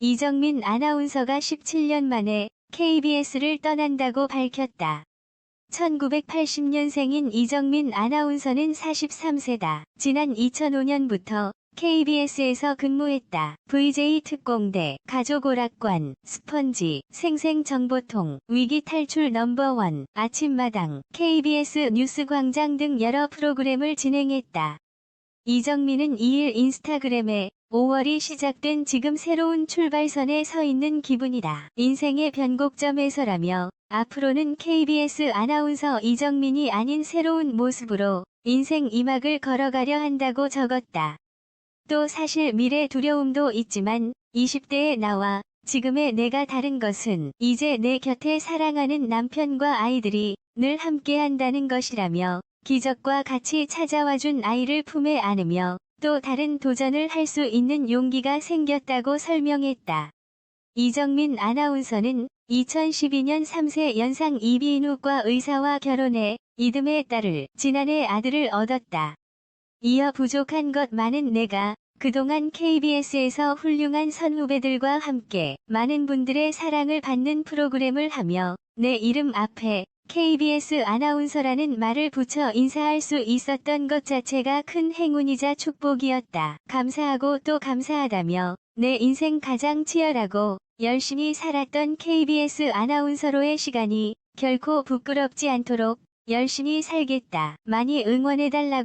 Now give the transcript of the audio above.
이정민 아나운서가 17년 만에 KBS를 떠난다고 밝혔다. 1980년생인 이정민 아나운서는 43세다. 지난 2005년부터 KBS에서 근무했다. VJ 특공대, 가족오락관, 스펀지, 생생정보통, 위기탈출 넘버원, 아침마당, KBS 뉴스광장 등 여러 프로그램을 진행했다. 이정민은 2일 인스타그램에 5월이 시작된 지금 새로운 출발선에 서 있는 기분이다. 인생의 변곡점에서라며 앞으로는 KBS 아나운서 이정민이 아닌 새로운 모습으로 인생 이막을 걸어가려 한다고 적었다. 또 사실 미래 두려움도 있지만 20대에 나와 지금의 내가 다른 것은 이제 내 곁에 사랑하는 남편과 아이들이 늘 함께 한다는 것이라며 기적과 같이 찾아와준 아이를 품에 안으며 또 다른 도전을 할 수 있는 용기가 생겼다고 설명했다. 이정민 아나운서는 2012년 3세 연상 이비인후과 의사와 결혼해 이듬해 딸을 지난해 아들을 얻었다. 이어 부족한 것 많은 내가 그동안 KBS에서 훌륭한 선후배들과 함께 많은 분들의 사랑을 받는 프로그램을 하며 내 이름 앞에 KBS 아나운서라는 말을 붙여 인사할 수 있었던 것 자체가 큰 행운이자 축복이었다. 감사하고 또 감사하다며 내 인생 가장 치열하고 열심히 살았던 KBS 아나운서로의 시간이 결코 부끄럽지 않도록 열심히 살겠다. 많이 응원해달라고